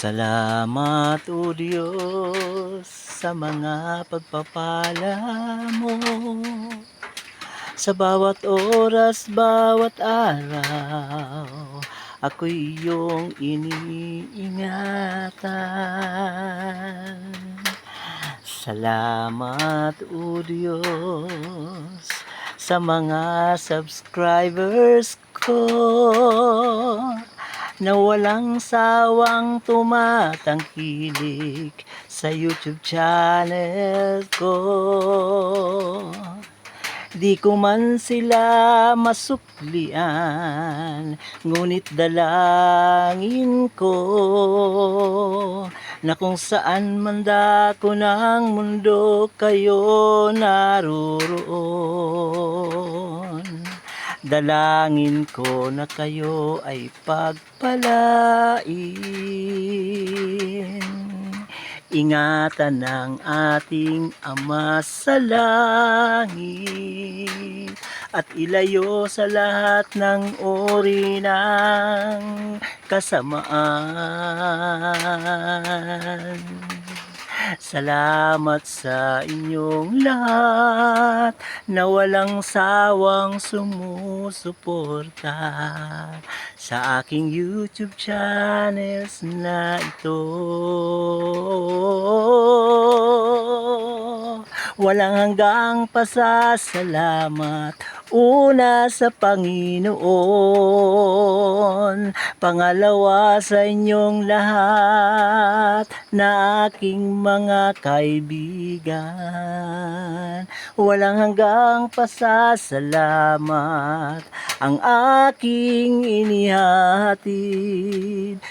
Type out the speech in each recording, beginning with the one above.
Salamat o Diyos sa mga pagpapala mo. Sa bawat oras, bawat araw Ako'y iyong iniingatan. Salamat o Diyos sa mga subscribers ko na walang sawang tumatangkilik sa YouTube channel ko. Di ko man sila masuklian, ngunit dalangin ko na kung saan man dako ng mundo kayo naroroon. Dalangin ko na kayo ay pagpalain. Ingatan ng ating Ama sa langit at ilayo sa lahat ng uri ng kasamaan. Salamat sa inyong lahat na walang sawang sumusuporta sa aking YouTube channels na ito. Walang hanggang pasasalamat Una sa Panginoon Pangalawa sa inyong lahat Na aking mga kaibigan. Walang hanggang pasasalamat Ang aking inihatid.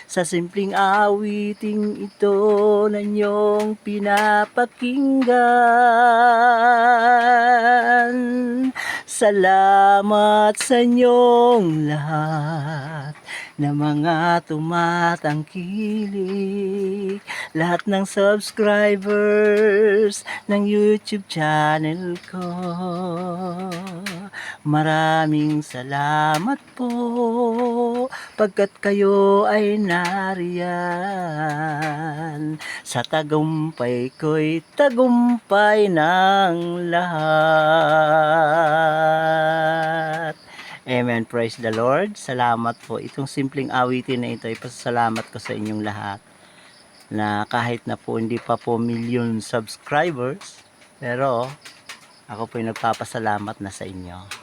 Sa simpleng awiting ito Na inyong pinapakinggan Salamat sa inyong lahat na mga tumatangkilik lahat ng subscribers ng YouTube channel ko. Maraming salamat po pagkat kayo ay nariyan sa tagumpay ko'y tagumpay ng lahat. Amen. Praise the Lord. Salamat po. Itong simpleng awitin na ito ay pasalamat ko sa inyong lahat na kahit na po hindi pa po million subscribers pero ako po ay nagpapasalamat na sa inyo.